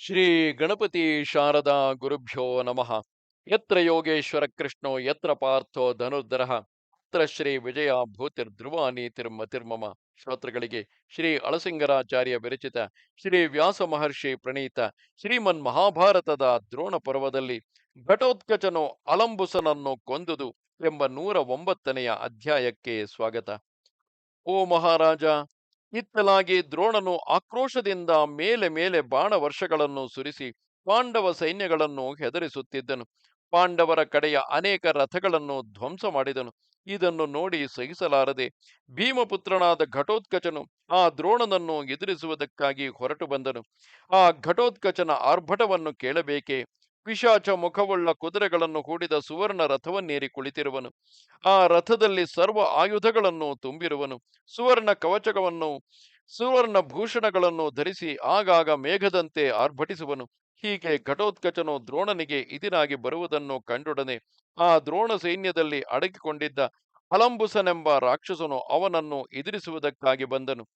ಶ್ರೀ ಗಣಪತಿ ಶಾರದಾ ಗುರುಭ್ಯೋ ನಮಃ. ಯತ್ರ ಯೋಗೇಶ್ವರ ಕೃಷ್ಣೋ, ಯತ್ರ ಪಾರ್ಥೋ ಧನುರ್ಧರ ಯತ್ರ ಶ್ರೀ ವಿಜಯ ಭೂತಿರ್ ಧ್ರುವ ನೀತಿರ್ಮತಿರ್ಮಮ ಶ್ರೋತೃಗಳಿಗೆ ಶ್ರೀ ಅಳಸಿಂಗರಾಚಾರ್ಯ ವಿರಚಿತ ಶ್ರೀ ವ್ಯಾಸ ಮಹರ್ಷಿ ಪ್ರಣೀತ ಶ್ರೀಮನ್ ಮಹಾಭಾರತದ ದ್ರೋಣ ಪರ್ವದಲ್ಲಿ ಘಟೋತ್ಕಚನು ಅಲಂಬುಸನನ್ನು ಕೊಂದುದು ಎಂಬ ನೂರ ಒಂಬತ್ತನೆಯ ಅಧ್ಯಾಯಕ್ಕೆ ಸ್ವಾಗತ. ಓ ಮಹಾರಾಜ ಇತ್ತಲಾಗಿ ದ್ರೋಣನು ಆಕ್ರೋಶದಿಂದ ಮೇಲೆ ಮೇಲೆ ಬಾಣ ವರ್ಷಗಳನ್ನು ಸುರಿಸಿ ಪಾಂಡವ ಸೈನ್ಯಗಳನ್ನು ಹೆದರಿಸುತ್ತಿದ್ದನು. ಪಾಂಡವರ ಕಡೆಯ ಅನೇಕ ರಥಗಳನ್ನು ಧ್ವಂಸ ಮಾಡಿದನು. ಇದನ್ನು ನೋಡಿ ಸಹಿಸಲಾರದೆ ಭೀಮಪುತ್ರನಾದ ಘಟೋತ್ಕಚನು ಆ ದ್ರೋಣನನ್ನು ಎದುರಿಸುವುದಕ್ಕಾಗಿ ಹೊರಟು ಬಂದನು. ಆ ಘಟೋತ್ಕಚನ ಆರ್ಭಟವನ್ನು ಕೇಳಬೇಕೆ? ಪಿಶಾಚ ಮುಖವುಳ್ಳ ಕುದುರೆಗಳನ್ನು ಕೂಡಿದ ಸುವರ್ಣ ರಥವನ್ನೇರಿ ಕುಳಿತಿರುವನು. ಆ ರಥದಲ್ಲಿ ಸರ್ವ ಆಯುಧಗಳನ್ನು ತುಂಬಿರುವನು. ಸುವರ್ಣ ಕವಚವನ್ನು, ಸುವರ್ಣ ಭೂಷಣಗಳನ್ನು ಧರಿಸಿ ಆಗಾಗ ಮೇಘದಂತೆ ಆರ್ಭಟಿಸುವನು. ಹೀಗೆ ಘಟೋತ್ಕಚನು ದ್ರೋಣನಿಗೆ ಇದಿನಾಗಿ ಬರುವುದನ್ನು ಕಂಡೊಡನೆ. ಆ ದ್ರೋಣ ಸೈನ್ಯದಲ್ಲಿ ಅಡಗಿಕೊಂಡಿದ್ದ ಅಲಂಬುಸನೆಂಬ ರಾಕ್ಷಸನು ಅವನನ್ನು ಎದುರಿಸುವುದಕ್ಕಾಗಿ ಬಂದನು.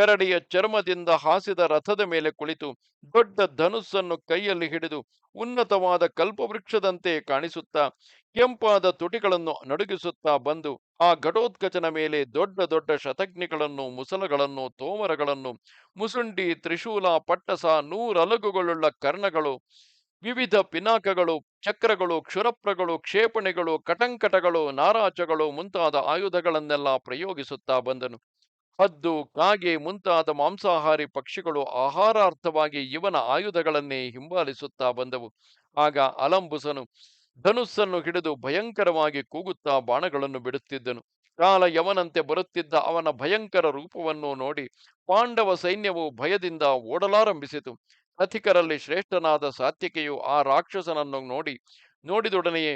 ಕರಡಿಯ ಚರ್ಮದಿಂದ ಹಾಸಿದ ರಥದ ಮೇಲೆ ಕುಳಿತು ದೊಡ್ಡ ಧನುಸ್ಸನ್ನು ಕೈಯಲ್ಲಿ ಹಿಡಿದು ಉನ್ನತವಾದ ಕಲ್ಪವೃಕ್ಷದಂತೆ ಕಾಣಿಸುತ್ತಾ ಕೆಂಪಾದ ತುಟಿಗಳನ್ನು ನಡುಗಿಸುತ್ತಾ ಬಂದು ಆ ಘಟೋತ್ಕಚನ ಮೇಲೆ ದೊಡ್ಡ ದೊಡ್ಡ ಶತಗ್ನಿಗಳನ್ನು ಮುಸಲಗಳನ್ನು, ತೋಮರಗಳನ್ನು, ಮುಸುಂಡಿ, ತ್ರಿಶೂಲ, ಪಟ್ಟಸ, ನೂರಲಗುಗಳುಳ್ಳ ಕರ್ಣಗಳು, ವಿವಿಧ ಪಿನಾಕಗಳು, ಚಕ್ರಗಳು, ಕ್ಷುರಪ್ರಗಳು, ಕ್ಷೇಪಣೆಗಳು, ಕಟಂಕಟಗಳು, ನಾರಾಚಗಳು ಮುಂತಾದ ಆಯುಧಗಳನ್ನೆಲ್ಲ ಪ್ರಯೋಗಿಸುತ್ತಾ ಬಂದನು. ಹದ್ದು, ಕಾಗೆ ಮುಂತಾದ ಮಾಂಸಾಹಾರಿ ಪಕ್ಷಿಗಳು ಆಹಾರಾರ್ಥವಾಗಿ ಇವನ ಆಯುಧಗಳನ್ನೇ ಹಿಂಬಾಲಿಸುತ್ತಾ ಬಂದವು. ಆಗ ಅಲಂಬುಸನು ಧನುಸ್ಸನ್ನು ಹಿಡಿದು ಭಯಂಕರವಾಗಿ ಕೂಗುತ್ತಾ ಬಾಣಗಳನ್ನು ಬಿಡುತ್ತಿದ್ದನು. ಕಾಲ ಯವನಂತೆ ಬರುತ್ತಿದ್ದ ಅವನ ಭಯಂಕರ ರೂಪವನ್ನು ನೋಡಿ ಪಾಂಡವ ಸೈನ್ಯವು ಭಯದಿಂದ ಓಡಲಾರಂಭಿಸಿತು. ಅಥಿಕರಲ್ಲಿ ಶ್ರೇಷ್ಠನಾದ ಸಾತ್ವಿಕೆಯು ಆ ರಾಕ್ಷಸನನ್ನು ನೋಡಿ, ನೋಡಿದೊಡನೆಯೇ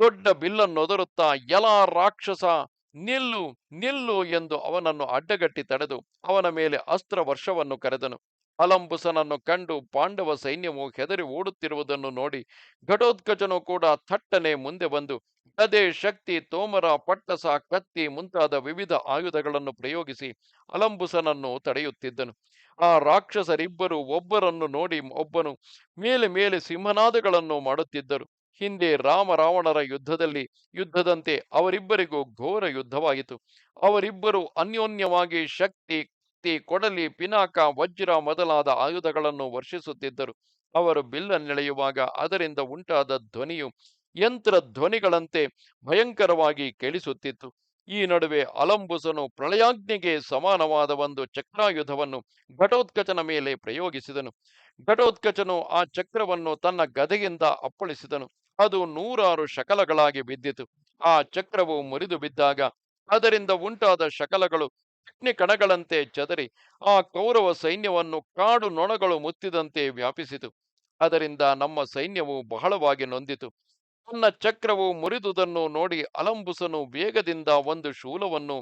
ದೊಡ್ಡ ಬಿಲ್ಲನ್ನೊದರುತ್ತಾ ಎಲ್ಲ ರಾಕ್ಷಸ ನಿಲ್ಲು ನಿಲ್ಲು ಎಂದು ಅವನನ್ನು ಅಡ್ಡಗಟ್ಟಿ ತಡೆದು ಅವನ ಮೇಲೆ ಅಸ್ತ್ರ ವರ್ಷವನ್ನು ಕರೆದನು. ಅಲಂಬುಸನನ್ನು ಕಂಡು ಪಾಂಡವ ಸೈನ್ಯವು ಹೆದರಿ ಓಡುತ್ತಿರುವುದನ್ನು ನೋಡಿ ಘಟೋತ್ಕಚನು ಕೂಡ ಥಟ್ಟನೆ ಮುಂದೆ ಬಂದು ಗದೆ ಶಕ್ತಿ ತೋಮರ, ಪಟ್ಟಸ, ಕತ್ತಿ ಮುಂತಾದ ವಿವಿಧ ಆಯುಧಗಳನ್ನು ಪ್ರಯೋಗಿಸಿ ಅಲಂಬುಸನನ್ನು ತಡೆಯುತ್ತಿದ್ದನು. ಆ ರಾಕ್ಷಸರಿಬ್ಬರು ಒಬ್ಬರನ್ನು ನೋಡಿ ಒಬ್ಬನು ಮೇಲೆ ಮೇಲೆ ಸಿಂಹನಾದಗಳನ್ನು ಮಾಡುತ್ತಿದ್ದರು. ಹಿಂದೆ ರಾಮ ರಾವಣರ ಯುದ್ಧದಲ್ಲಿ ಯುದ್ಧದಂತೆ ಅವರಿಬ್ಬರಿಗೂ ಘೋರ ಯುದ್ಧವಾಯಿತು ಅವರಿಬ್ಬರು ಅನ್ಯೋನ್ಯವಾಗಿ ಶಕ್ತಿ ಕ್ತಿ ಕೊಡಲಿ, ಪಿನಾಕ, ವಜ್ರ ಮೊದಲಾದ ಆಯುಧಗಳನ್ನು ವರ್ಷಿಸುತ್ತಿದ್ದರು. ಅವರು ಬಿಲ್ಲನ್ನೆಳೆಯುವಾಗ ಅದರಿಂದ ಉಂಟಾದ ಧ್ವನಿಯು ಯಂತ್ರ ಧ್ವನಿಗಳಂತೆ ಭಯಂಕರವಾಗಿ ಕೇಳಿಸುತ್ತಿತ್ತು. ಈ ನಡುವೆ ಅಲಂಬುಸನು ಪ್ರಳಯಾಜ್ಞೆಗೆ ಸಮಾನವಾದ ಒಂದು ಚಕ್ರಾಯುಧವನ್ನು ಘಟೋತ್ಕಚನ ಮೇಲೆ ಪ್ರಯೋಗಿಸಿದನು. ಘಟೋತ್ಕಚನು ಆ ಚಕ್ರವನ್ನು ತನ್ನ ಗದೆಯಿಂದ ಅಪ್ಪಳಿಸಿದನು. ಅದು ನೂರಾರು ಶಕಲಗಳಾಗಿ ಬಿದ್ದಿತು. ಆ ಚಕ್ರವು ಮುರಿದು ಬಿದ್ದಾಗ ಅದರಿಂದ ಉಂಟಾದ ಶಕಲಗಳು ಅಗ್ನಿ ಕಣಗಳಂತೆ ಚದರಿ, ಆ ಕೌರವ ಸೈನ್ಯವನ್ನು ಕಾಡು ನೊಣಗಳು ಮುತ್ತಿದಂತೆ ವ್ಯಾಪಿಸಿತು. ಅದರಿಂದ ನಮ್ಮ ಸೈನ್ಯವು ಬಹಳವಾಗಿ ನೊಂದಿತು. ತನ್ನ ಚಕ್ರವು ಮುರಿದುದನ್ನು ನೋಡಿ ಅಲಂಬುಸನು ವೇಗದಿಂದ ಒಂದು ಶೂಲವನ್ನು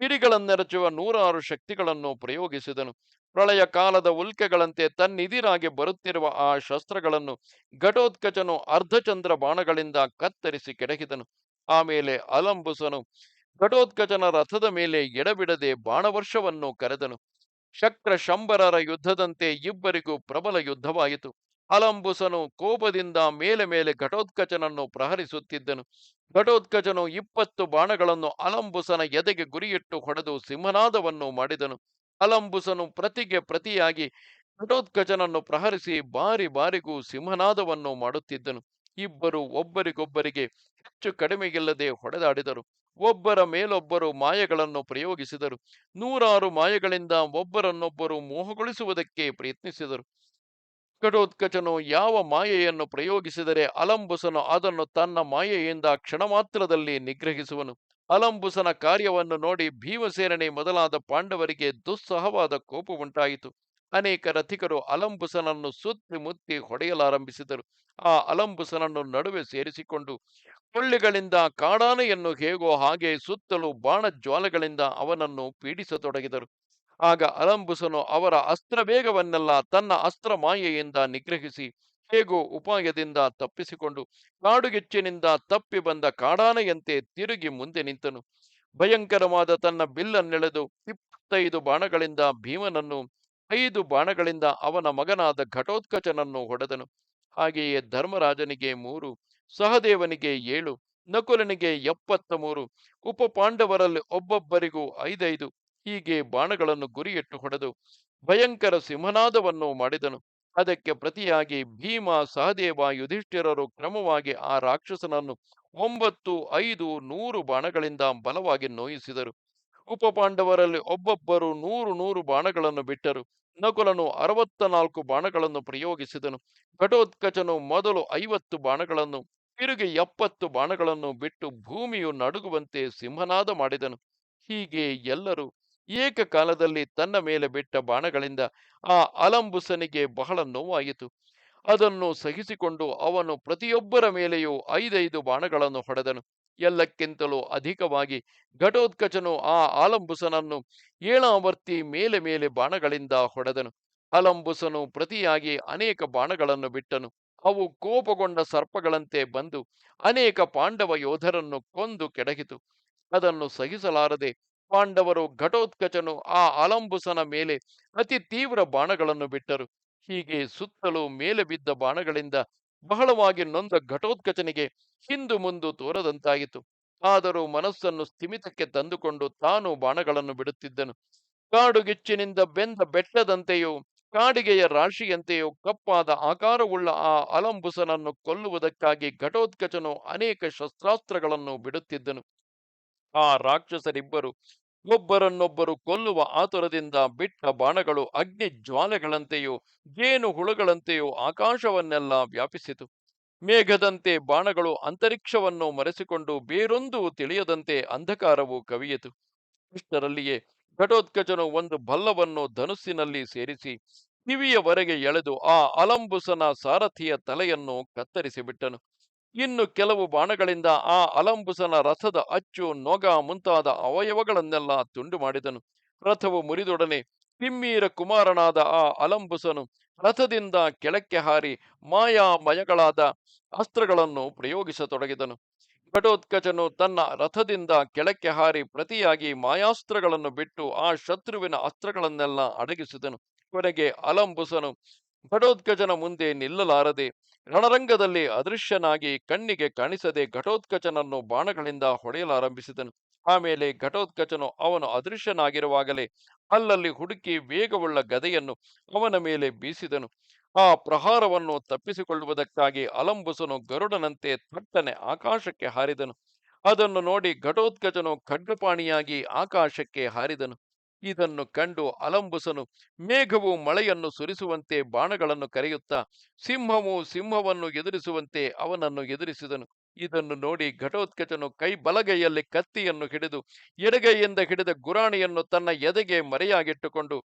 ಕಿಡಿಗಳನ್ನೆರಚುವ ನೂರಾರು ಶಕ್ತಿಗಳನ್ನು ಪ್ರಯೋಗಿಸಿದನು. ಪ್ರಳಯ ಕಾಲದ ಉಲ್ಕೆಗಳಂತೆ ತನ್ನಿದಿರಾಗಿ ಬರುತ್ತಿರುವ ಆ ಶಸ್ತ್ರಗಳನ್ನು ಘಟೋತ್ಕಚನು ಅರ್ಧಚಂದ್ರ ಬಾಣಗಳಿಂದ ಕತ್ತರಿಸಿ ಕೆಡಹಿದನು. ಆಮೇಲೆ ಅಲಂಬುಸನು. ಘಟೋತ್ಕಚನ ರಥದ ಮೇಲೆ ಎಡಬಿಡದೆ ಬಾಣವರ್ಷವನ್ನು ಕರೆದನು. ಶಕ್ರ ಶಂಬರರ ಯುದ್ಧದಂತೆ ಇಬ್ಬರಿಗೂ ಪ್ರಬಲ ಯುದ್ಧವಾಯಿತು. ಅಲಂಬುಸನು ಕೋಪದಿಂದ ಮೇಲೆ ಮೇಲೆ ಘಟೋತ್ಕಚನನ್ನು ಪ್ರಹರಿಸುತ್ತಿದ್ದನು. ಘಟೋತ್ಕಚನು ಇಪ್ಪತ್ತು ಬಾಣಗಳನ್ನು ಅಲಂಬುಸನ ಎದೆಗೆ ಗುರಿಯಿಟ್ಟು ಹೊಡೆದು ಸಿಂಹನಾದವನ್ನು ಮಾಡಿದನು. ಅಲಂಬುಸನು ಪ್ರತಿಗೆ ಪ್ರತಿಯಾಗಿ ಘಟೋತ್ಕಚನನ್ನು ಪ್ರಹರಿಸಿ ಬಾರಿ ಬಾರಿಗೂ ಸಿಂಹನಾದವನ್ನು ಮಾಡುತ್ತಿದ್ದನು. ಇಬ್ಬರು ಒಬ್ಬರಿಗೊಬ್ಬರಿಗೆ ಹೆಚ್ಚು ಕಡಿಮೆಗಿಲ್ಲದೆ ಹೊಡೆದಾಡಿದರು. ಒಬ್ಬರ ಮೇಲೊಬ್ಬರು ಮಾಯೆಗಳನ್ನು ಪ್ರಯೋಗಿಸಿದರು. ನೂರಾರು ಮಾಯೆಗಳಿಂದ ಒಬ್ಬರನ್ನೊಬ್ಬರು ಮೋಹಗೊಳಿಸುವುದಕ್ಕೆ ಪ್ರಯತ್ನಿಸಿದರು. ಘಟೋತ್ಕಚನು ಯಾವ ಮಾಯೆಯನ್ನು ಪ್ರಯೋಗಿಸಿದರೆ ಅಲಂಬುಸನು ಅದನ್ನು ತನ್ನ ಮಾಯೆಯಿಂದ ಕ್ಷಣ ಮಾತ್ರದಲ್ಲಿ ನಿಗ್ರಹಿಸುವನು. ಅಲಂಬುಸನ ಕಾರ್ಯವನ್ನು ನೋಡಿ ಭೀಮಸೇನನೆ ಮೊದಲಾದ ಪಾಂಡವರಿಗೆ ದುಸ್ಸಹವಾದ ಕೋಪ ಉಂಟಾಯಿತು. ಅನೇಕ ರಥಿಕರು ಅಲಂಬುಸನನ್ನು ಸುತ್ತಿ ಮುತ್ತಿ ಹೊಡೆಯಲಾರಂಭಿಸಿದರು. ಆ ಅಲಂಬುಸನನ್ನು ನಡುವೆ ಸೇರಿಸಿಕೊಂಡು ಕೊಳ್ಳಿಗಳಿಂದ ಕಾಡಾನೆಯನ್ನು ಹೇಗೋ ಹಾಗೆ ಸುತ್ತಲೂ ಬಾಣ ಜ್ವಾಲೆಗಳಿಂದ ಅವನನ್ನು ಪೀಡಿಸತೊಡಗಿದರು. ಆಗ ಅಲಂಬುಸನು ಅವರ ಅಸ್ತ್ರವೇಗವನ್ನೆಲ್ಲ ತನ್ನ ಅಸ್ತ್ರ ಮಾಯೆಯಿಂದ ನಿಗ್ರಹಿಸಿ ಹೇಗೋ ಉಪಾಯದಿಂದ ತಪ್ಪಿಸಿಕೊಂಡು ಕಾಡುಗೆಚ್ಚಿನಿಂದ ತಪ್ಪಿ ಬಂದ ಕಾಡಾನೆಯಂತೆ ತಿರುಗಿ ಮುಂದೆ ನಿಂತನು. ಭಯಂಕರವಾದ ತನ್ನ ಬಿಲ್ಲನ್ನೆಳೆದು ಇಪ್ಪತ್ತೈದು ಬಾಣಗಳಿಂದ ಭೀಮನನ್ನು, ಐದು ಬಾಣಗಳಿಂದ ಅವನ ಮಗನಾದ ಘಟೋತ್ಕಚನನ್ನು ಹೊಡೆದನು. ಹಾಗೆಯೇ ಧರ್ಮರಾಜನಿಗೆ ಮೂರು, ಸಹದೇವನಿಗೆ ಏಳು, ನಕುಲನಿಗೆ ಎಪ್ಪತ್ತ ಮೂರು, ಉಪಪಾಂಡವರಲ್ಲಿ ಒಬ್ಬೊಬ್ಬರಿಗೂ ಐದೈದು ಹೀಗೆ ಬಾಣಗಳನ್ನು ಗುರಿಯಿಟ್ಟು ಹೊಡೆದು ಭಯಂಕರ ಸಿಂಹನಾದವನ್ನು ಮಾಡಿದನು. ಅದಕ್ಕೆ ಪ್ರತಿಯಾಗಿ ಭೀಮ, ಸಹದೇವ, ಯುಧಿಷ್ಠಿರರು ಕ್ರಮವಾಗಿ ಆ ರಾಕ್ಷಸನನ್ನು ಒಂಬತ್ತು, ಐದು, ನೂರು ಬಾಣಗಳಿಂದ ಬಲವಾಗಿ ನೋಯಿಸಿದರು. ಉಪಪಾಂಡವರಲ್ಲಿ ಒಬ್ಬೊಬ್ಬರು ನೂರು ನೂರು ಬಾಣಗಳನ್ನು ಬಿಟ್ಟರು. ನಕುಲನು ಅರವತ್ತ ನಾಲ್ಕು ಬಾಣಗಳನ್ನು ಪ್ರಯೋಗಿಸಿದನು. ಘಟೋತ್ಕಚನು ಮೊದಲು ಐವತ್ತು ಬಾಣಗಳನ್ನು, ತಿರುಗಿ ಎಪ್ಪತ್ತು ಬಾಣಗಳನ್ನು ಬಿಟ್ಟು ಭೂಮಿಯು ನಡುಗುವಂತೆ ಸಿಂಹನಾದ ಮಾಡಿದನು. ಹೀಗೆ ಎಲ್ಲರೂ ಏಕಕಾಲದಲ್ಲಿ ತನ್ನ ಮೇಲೆ ಬಿಟ್ಟ ಬಾಣಗಳಿಂದ ಆ ಅಲಂಬುಸನಿಗೆ ಬಹಳ ನೋವಾಯಿತು. ಅದನ್ನು ಸಹಿಸಿಕೊಂಡು ಅವನು ಪ್ರತಿಯೊಬ್ಬರ ಮೇಲೆಯೂ ಐದೈದು ಬಾಣಗಳನ್ನು ಹೊಡೆದನು. ಎಲ್ಲಕ್ಕಿಂತಲೂ ಅಧಿಕವಾಗಿ ಘಟೋತ್ಕಚನು ಆ ಆಲಂಬುಸನನ್ನು ಏಳಾವರ್ತಿ ಮೇಲೆ ಮೇಲೆ ಬಾಣಗಳಿಂದ ಹೊಡೆದನು. ಅಲಂಬುಸನು ಪ್ರತಿಯಾಗಿ ಅನೇಕ ಬಾಣಗಳನ್ನು ಬಿಟ್ಟನು. ಅವು ಕೋಪಗೊಂಡ ಸರ್ಪಗಳಂತೆ ಬಂದು ಅನೇಕ ಪಾಂಡವ ಯೋಧರನ್ನು ಕೊಂದು ಕೆಡಗಿತು ಅದನ್ನು ಸಹಿಸಲಾರದೆ ಪಾಂಡವರು ಘಟೋತ್ಕಚನು ಆ ಅಲಂಬುಸನ ಮೇಲೆ ಅತಿ ತೀವ್ರ ಬಾಣಗಳನ್ನು ಬಿಟ್ಟರು. ಹೀಗೆ ಸುತ್ತಲೂ ಮೇಲೆ ಬಿದ್ದ ಬಾಣಗಳಿಂದ ಬಹಳವಾಗಿ ನೊಂದ ಘಟೋತ್ಕಚನಿಗೆ ಹಿಂದು ಮುಂದು ತೋರದಂತಾಯಿತು. ಆದರೂ ಮನಸ್ಸನ್ನು ಸ್ಥಿಮಿತಕ್ಕೆ ತಂದುಕೊಂಡು ತಾನು ಬಾಣಗಳನ್ನು ಬಿಡುತ್ತಿದ್ದನು. ಕಾಡುಗಿಚ್ಚಿನಿಂದ ಬೆಂದ ಬೆಟ್ಟದಂತೆಯೋ, ಕಾಡಿಗೆಯ ರಾಶಿಯಂತೆಯೋ ಕಪ್ಪಾದ ಆಕಾರವುಳ್ಳ ಆ ಅಲಂಬುಸನನ್ನು ಕೊಲ್ಲುವುದಕ್ಕಾಗಿ ಘಟೋತ್ಕಚನು ಅನೇಕ ಶಸ್ತ್ರಾಸ್ತ್ರಗಳನ್ನು ಬಿಡುತ್ತಿದ್ದನು. ಆ ರಾಕ್ಷಸರಿಬ್ಬರು ಒಬ್ಬರನ್ನೊಬ್ಬರು ಕೊಲ್ಲುವ ಆತುರದಿಂದ ಬಿಟ್ಟ ಬಾಣಗಳು, ಅಗ್ನಿ ಜ್ವಾಲೆಗಳಂತೆಯೂ, ಜೇನು ಹುಳುಗಳಂತೆಯೂ ಆಕಾಶವನ್ನೆಲ್ಲ ವ್ಯಾಪಿಸಿತು. ಮೇಘದಂತೆ ಬಾಣಗಳು ಅಂತರಿಕ್ಷವನ್ನು ಮರೆಸಿಕೊಂಡು ಬೇರೊಂದು ತಿಳಿಯದಂತೆ ಅಂಧಕಾರವು ಕವಿಯಿತು. ಇಷ್ಟರಲ್ಲಿಯೇ ಘಟೋತ್ಕಚನು ಒಂದು ಭಲ್ಲವನ್ನು ಧನುಸ್ಸಿನಲ್ಲಿ ಸೇರಿಸಿ ಕಿವಿಯವರೆಗೆ ಎಳೆದು ಆ ಅಲಂಬುಸನ ಸಾರಥಿಯ ತಲೆಯನ್ನು ಕತ್ತರಿಸಿ ಬಿಟ್ಟನು ಇನ್ನು ಕೆಲವು ಬಾಣಗಳಿಂದ ಆ ಅಲಂಬುಸನ ರಥದ ಅಚ್ಚು, ನೊಗ ಮುಂತಾದ ಅವಯವಗಳನ್ನೆಲ್ಲ ತುಂಡು ಮಾಡಿದನು. ರಥವು ಮುರಿದೊಡನೆ ತಿಮ್ಮೀರ ಕುಮಾರನಾದ ಆ ಅಲಂಬುಸನು ರಥದಿಂದ ಕೆಳಕ್ಕೆ ಹಾರಿ ಮಾಯಾಮಯಗಳಾದ ಅಸ್ತ್ರಗಳನ್ನು ಪ್ರಯೋಗಿಸತೊಡಗಿದನು. ಘಟೋತ್ಕಚನು ತನ್ನ ರಥದಿಂದ ಕೆಳಕ್ಕೆ ಹಾರಿ ಪ್ರತಿಯಾಗಿ ಮಾಯಾಸ್ತ್ರಗಳನ್ನು ಬಿಟ್ಟು ಆ ಶತ್ರುವಿನ ಅಸ್ತ್ರಗಳನ್ನೆಲ್ಲ ಅಡಗಿಸಿದನು. ಕೊನೆಗೆ ಅಲಂಬುಸನು ಘಟೋತ್ಕಚನ ಮುಂದೆ ನಿಲ್ಲಲಾರದೆ ರಣರಂಗದಲ್ಲಿ ಅದೃಶ್ಯನಾಗಿ ಕಣ್ಣಿಗೆ ಕಾಣಿಸದೆ ಘಟೋತ್ಕಚನನ್ನು ಬಾಣಗಳಿಂದ ಹೊಡೆಯಲಾರಂಭಿಸಿದನು. ಆಮೇಲೆ ಘಟೋತ್ಕಚನು ಅವನು ಅದೃಶ್ಯನಾಗಿರುವಾಗಲೇ ಅಲ್ಲಲ್ಲಿ ಹುಡುಕಿ ವೇಗವುಳ್ಳ ಗದೆಯನ್ನು ಅವನ ಮೇಲೆ ಬೀಸಿದನು. ಆ ಪ್ರಹಾರವನ್ನು ತಪ್ಪಿಸಿಕೊಳ್ಳುವುದಕ್ಕಾಗಿ ಅಲಂಬುಸನು ಗರುಡನಂತೆ ಥಟ್ಟನೆ ಆಕಾಶಕ್ಕೆ ಹಾರಿದನು. ಅದನ್ನು ನೋಡಿ ಘಟೋತ್ಕಚನು ಖಡ್ಗಪಾಣಿಯಾಗಿ ಆಕಾಶಕ್ಕೆ ಹಾರಿದನು. ಇದನ್ನು ಕಂಡು ಅಲಂಬುಸನು ಮೇಘವು ಮಳೆಯನ್ನು ಸುರಿಸುವಂತೆ ಬಾಣಗಳನ್ನು ಕರೆಯುತ್ತಾ ಸಿಂಹವು ಸಿಂಹವನ್ನು ಎದುರಿಸುವಂತೆ ಅವನನ್ನು ಎದುರಿಸಿದನು. ಇದನ್ನು ನೋಡಿ ಘಟೋತ್ಕಚನು ಕೈ ಬಲಗೈಯಲ್ಲಿ ಕತ್ತಿಯನ್ನು ಹಿಡಿದು ಎಡಗೈಯಿಂದ ಹಿಡಿದ ಗುರಾಣಿಯನ್ನು ತನ್ನ ಎದೆಗೆ ಮರೆಯಾಗಿಟ್ಟುಕೊಂಡು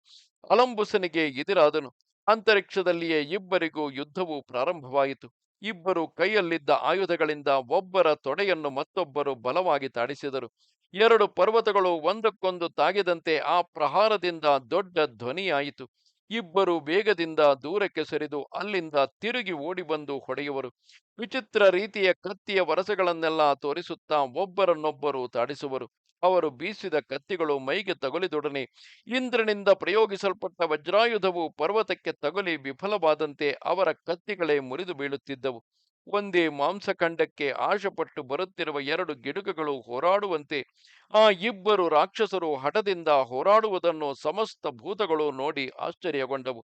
ಅಲಂಬುಸನಿಗೆ ಎದುರಾದನು. ಅಂತರಿಕ್ಷದಲ್ಲಿಯೇ ಇಬ್ಬರಿಗೂ ಯುದ್ಧವು ಪ್ರಾರಂಭವಾಯಿತು. ಇಬ್ಬರು ಕೈಯಲ್ಲಿದ್ದ ಆಯುಧಗಳಿಂದ ಒಬ್ಬರ ತೊಡೆಯನ್ನು ಮತ್ತೊಬ್ಬರು ಬಲವಾಗಿ ತಾಡಿಸಿದರು. ಎರಡು ಪರ್ವತಗಳು ಒಂದಕ್ಕೊಂದು ತಾಗಿದಂತೆ ಆ ಪ್ರಹಾರದಿಂದ ದೊಡ್ಡ ಧ್ವನಿಯಾಯಿತು. ಇಬ್ಬರು ವೇಗದಿಂದ ದೂರಕ್ಕೆ ಸರಿದು ಅಲ್ಲಿಂದ ತಿರುಗಿ ಓಡಿ ಬಂದು ಹೊಡೆಯುವರು. ವಿಚಿತ್ರ ರೀತಿಯ ಕತ್ತಿಯ ವರಸೆಗಳನ್ನೆಲ್ಲ ತೋರಿಸುತ್ತಾ ಒಬ್ಬರನ್ನೊಬ್ಬರು ತಾಡಿಸುವರು. ಅವರು ಬೀಸಿದ ಕತ್ತಿಗಳು ಮೈಗೆ ತಗುಲಿದೊಡನೆ, ಇಂದ್ರನಿಂದ ಪ್ರಯೋಗಿಸಲ್ಪಟ್ಟ ವಜ್ರಾಯುಧವು ಪರ್ವತಕ್ಕೆ ತಗುಲಿ ವಿಫಲವಾದಂತೆ ಅವರ ಕತ್ತಿಗಳೇ ಮುರಿದು ಬೀಳುತ್ತಿದ್ದವು. ಒಂದೇ ಮಾಂಸಖಂಡಕ್ಕೆ ಆಶಪಟ್ಟು ಬರುತ್ತಿರುವ ಎರಡು ಗಿಡುಗಗಳು ಹೋರಾಡುವಂತೆ ಆ ಇಬ್ಬರು ರಾಕ್ಷಸರು ಹಠದಿಂದ ಹೋರಾಡುವುದನ್ನು ಸಮಸ್ತ ಭೂತಗಳು ನೋಡಿ ಆಶ್ಚರ್ಯಗೊಂಡವು.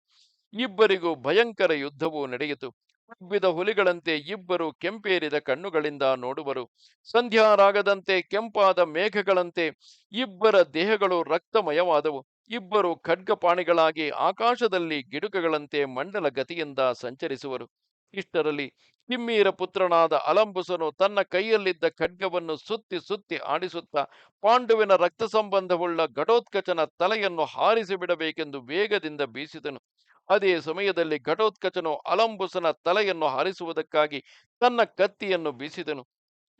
ಇಬ್ಬರಿಗೂ ಭಯಂಕರ ಯುದ್ಧವು ನಡೆಯಿತು. ಉಬ್ಬಿದ ಹುಲಿಗಳಂತೆ ಇಬ್ಬರು ಕೆಂಪೇರಿದ ಕಣ್ಣುಗಳಿಂದ ನೋಡುವರು. ಸಂಧ್ಯಾರಾಗದಂತೆ ಕೆಂಪಾದ ಮೇಘಗಳಂತೆ ಇಬ್ಬರ ದೇಹಗಳು ರಕ್ತಮಯವಾದವು. ಇಬ್ಬರು ಖಡ್ಗಪಾಣಿಗಳಾಗಿ ಆಕಾಶದಲ್ಲಿ ಗಿಡುಕಗಳಂತೆ ಮಂಡಲ ಗತಿಯಿಂದ ಸಂಚರಿಸುವರು. ಇಷ್ಟರಲ್ಲಿ ಕಿಮ್ಮೀರ ಪುತ್ರನಾದ ಅಲಂಬುಸನು ತನ್ನ ಕೈಯಲ್ಲಿದ್ದ ಖಡ್ಗವನ್ನು ಸುತ್ತಿ ಸುತ್ತಿ ಆಡಿಸುತ್ತಾ ಪಾಂಡುವಿನ ರಕ್ತ ಸಂಬಂಧವುಳ್ಳ ಘಟೋತ್ಕಚನ ತಲೆಯನ್ನು ಹಾರಿಸಿ ಬಿಡಬೇಕೆಂದು ವೇಗದಿಂದ ಬೀಸಿದನು. ಅದೇ ಸಮಯದಲ್ಲಿ ಘಟೋತ್ಕಚನು ಅಲಂಬುಸನ ತಲೆಯನ್ನು ಹಾರಿಸುವುದಕ್ಕಾಗಿ ತನ್ನ ಕತ್ತಿಯನ್ನು ಬೀಸಿದನು.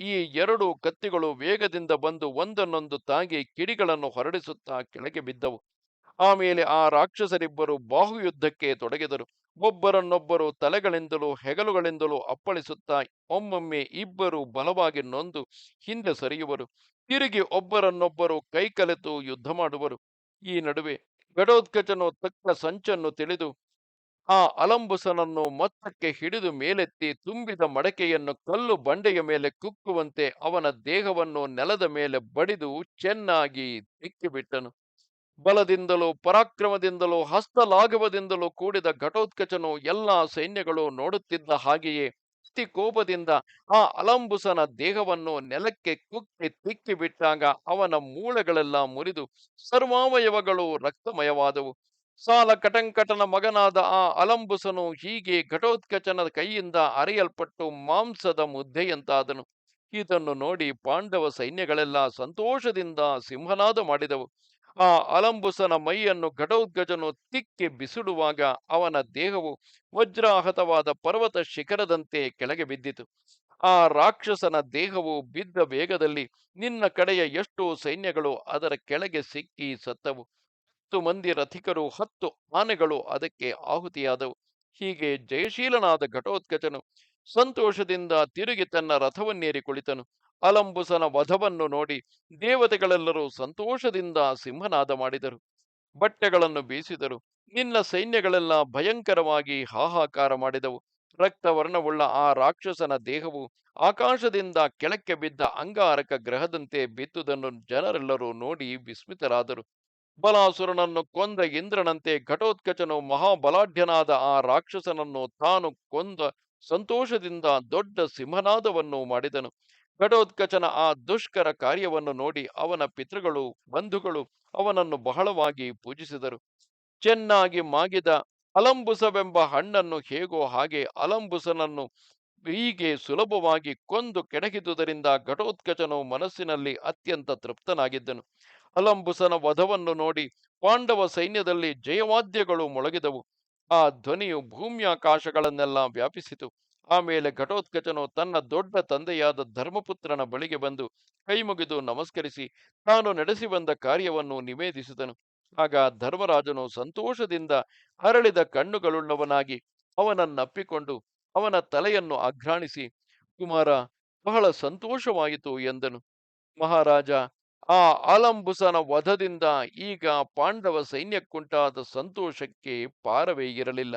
ಈ ಎರಡು ಕತ್ತಿಗಳು ವೇಗದಿಂದ ಬಂದು ಒಂದನ್ನೊಂದು ತಾಗಿ ಕಿಡಿಗಳನ್ನು ಹೊರಡಿಸುತ್ತಾ ಕೆಳಗೆ ಬಿದ್ದವು. ಆಮೇಲೆ ಆ ರಾಕ್ಷಸರಿಬ್ಬರು ಬಾಹುಯುದ್ಧಕ್ಕೆ ತೊಡಗಿದರು. ಒಬ್ಬರನ್ನೊಬ್ಬರು ತಲೆಗಳಿಂದಲೂ ಹೆಗಲುಗಳಿಂದಲೂ ಅಪ್ಪಳಿಸುತ್ತಾ ಒಮ್ಮೊಮ್ಮೆ ಇಬ್ಬರು ಬಲವಾಗಿ ನೊಂದು ಹಿಂದೆ ಸರಿಯುವರು. ತಿರುಗಿ ಒಬ್ಬರನ್ನೊಬ್ಬರು ಕೈಕಲೆತು ಯುದ್ಧ ಮಾಡುವರು. ಈ ನಡುವೆ ಗಡೋತ್ಕಚನು ತಕ್ಕ ಸಂಚನ್ನು ತಿಳಿದು, ಆ ಅಲಂಬುಸನನ್ನು ಮೊತ್ತಕ್ಕೆ ಹಿಡಿದು ಮೇಲೆತ್ತಿ ತುಂಬಿದ ಮಡಕೆಯನ್ನು ಕಲ್ಲು ಬಂಡೆಯ ಮೇಲೆ ಕುಕ್ಕುವಂತೆ ಅವನ ದೇಹವನ್ನು ನೆಲದ ಮೇಲೆ ಬಡಿದು ಚೆನ್ನಾಗಿ ತಿಕ್ಕಿಬಿಟ್ಟನು. ಬಲದಿಂದಲೂ, ಪರಾಕ್ರಮದಿಂದಲೂ, ಹಸ್ತಲಾಘವದಿಂದಲೂ ಕೂಡಿದ ಘಟೋತ್ಕಚನು ಎಲ್ಲಾ ಸೈನ್ಯಗಳು ನೋಡುತ್ತಿದ್ದ ಹಾಗೆಯೇ ಅತಿ ಕೋಪದಿಂದ ಆ ಅಲಂಬುಸನ ದೇಹವನ್ನು ನೆಲಕ್ಕೆ ಕುಕ್ಕಿ ತಿಕ್ಕಿ ಬಿಟ್ಟಾಗ ಅವನ ಮೂಳೆಗಳೆಲ್ಲ ಮುರಿದು ಸರ್ವಾವಯವಗಳು ರಕ್ತಮಯವಾದವು. ಸಾಲ ಕಟಂಕಟನ ಮಗನಾದ ಆ ಅಲಂಬುಸನು ಹೀಗೆ ಘಟೋತ್ಕಚನ ಕೈಯಿಂದ ಅರೆಯಲ್ಪಟ್ಟು ಮಾಂಸದ ಮುದ್ದೆಯಂತಾದನು. ಇದನ್ನು ನೋಡಿ ಪಾಂಡವ ಸೈನ್ಯಗಳೆಲ್ಲ ಸಂತೋಷದಿಂದ ಸಿಂಹನಾದ ಮಾಡಿದವು. ಆ ಅಲಂಬುಸನ ಮೈಯನ್ನು ಘಟೋದ್ಗಜನು ತಿಕ್ಕಿ ಬಿಸಿಡುವಾಗ ಅವನ ದೇಹವು ವಜ್ರಾಹತವಾದ ಪರ್ವತ ಶಿಖರದಂತೆ ಕೆಳಗೆ ಬಿದ್ದಿತು. ಆ ರಾಕ್ಷಸನ ದೇಹವು ಬಿದ್ದ ವೇಗದಲ್ಲಿ ನಿನ್ನ ಕಡೆಯ ಎಷ್ಟೋ ಸೈನ್ಯಗಳು ಅದರ ಕೆಳಗೆ ಸಿಕ್ಕಿ ಸತ್ತವು. ಹತ್ತು ಮಂದಿ ರಥಿಕರು, ಹತ್ತು ಆನೆಗಳು ಅದಕ್ಕೆ ಆಹುತಿಯಾದವು. ಹೀಗೆ ಜಯಶೀಲನಾದ ಘಟೋತ್ಕಚನು ಸಂತೋಷದಿಂದ ತಿರುಗಿ ತನ್ನ ರಥವನ್ನೇರಿ ಕುಳಿತನು. ಅಲಂಬುಸನ ವಧವನ್ನು ನೋಡಿ ದೇವತೆಗಳೆಲ್ಲರೂ ಸಂತೋಷದಿಂದ ಸಿಂಹನಾದ ಮಾಡಿದರು. ಬಟ್ಟೆಗಳನ್ನು ಬೀಸಿದರು. ನಿನ್ನ ಸೈನ್ಯಗಳೆಲ್ಲ ಭಯಂಕರವಾಗಿ ಹಾಹಾಕಾರ ಮಾಡಿದವು. ರಕ್ತವರ್ಣವುಳ್ಳ ಆ ರಾಕ್ಷಸನ ದೇಹವು ಆಕಾಶದಿಂದ ಕೆಳಕ್ಕೆ ಬಿದ್ದ ಅಂಗಾರಕ ಗ್ರಹದಂತೆ ಬಿದ್ದುದನ್ನು ಜನರೆಲ್ಲರೂ ನೋಡಿ ವಿಸ್ಮಿತರಾದರು. ಬಲಾಸುರನನ್ನು ಕೊಂದ ಇಂದ್ರನಂತೆ ಘಟೋತ್ಕಚನು ಮಹಾಬಲಾಢ್ಯನಾದ ಆ ರಾಕ್ಷಸನನ್ನು ತಾನು ಕೊಂದ ಸಂತೋಷದಿಂದ ದೊಡ್ಡ ಸಿಂಹನಾದವನ್ನು ಮಾಡಿದನು. ಘಟೋತ್ಕಚನ ಆ ದುಷ್ಕರ ಕಾರ್ಯವನ್ನು ನೋಡಿ ಅವನ ಪಿತೃಗಳು, ಬಂಧುಗಳು ಅವನನ್ನು ಬಹಳವಾಗಿ ಪೂಜಿಸಿದರು. ಚೆನ್ನಾಗಿ ಮಾಗಿದ ಅಲಂಬುಸವೆಂಬ ಹಣ್ಣನ್ನು ಹೇಗೋ ಹಾಗೆ ಅಲಂಬುಸನನ್ನು ಹೀಗೆ ಸುಲಭವಾಗಿ ಕೊಂದು ಕೆಡಗಿದುದರಿಂದ ಘಟೋತ್ಕಚನು ಮನಸ್ಸಿನಲ್ಲಿ ಅತ್ಯಂತ ತೃಪ್ತನಾಗಿದ್ದನು. ಅಲಂಬುಸನ ವಧವನ್ನು ನೋಡಿ ಪಾಂಡವ ಸೈನ್ಯದಲ್ಲಿ ಜಯವಾದ್ಯಗಳು ಮೊಳಗಿದವು. ಆ ಧ್ವನಿಯು ಭೂಮ್ಯಾಕಾಶಗಳನ್ನೆಲ್ಲ ವ್ಯಾಪಿಸಿತು. ಆಮೇಲೆ ಘಟೋತ್ಕಚನು ತನ್ನ ದೊಡ್ಡ ತಂದೆಯಾದ ಧರ್ಮಪುತ್ರನ ಬಳಿಗೆ ಬಂದು ಕೈಮುಗಿದು ನಮಸ್ಕರಿಸಿ ತಾನು ನಡೆಸಿ ಬಂದ ಕಾರ್ಯವನ್ನು ನಿವೇದಿಸಿದನು. ಆಗ ಧರ್ಮರಾಜನು ಸಂತೋಷದಿಂದ ಅರಳಿದ ಕಣ್ಣುಗಳುಳ್ಳವನಾಗಿ ಅವನನ್ನಪ್ಪಿಕೊಂಡು ಅವನ ತಲೆಯನ್ನು ಆಘ್ರಾಣಿಸಿ ಕುಮಾರ, ಬಹಳ ಸಂತೋಷವಾಯಿತು ಎಂದನು. ಮಹಾರಾಜ, ಆ ಆಲಂಬುಸನ ವಧದಿಂದ ಈಗ ಪಾಂಡವ ಸೈನ್ಯಕ್ಕುಂಟಾದ ಸಂತೋಷಕ್ಕೆ ಪಾರವೇ ಇರಲಿಲ್ಲ.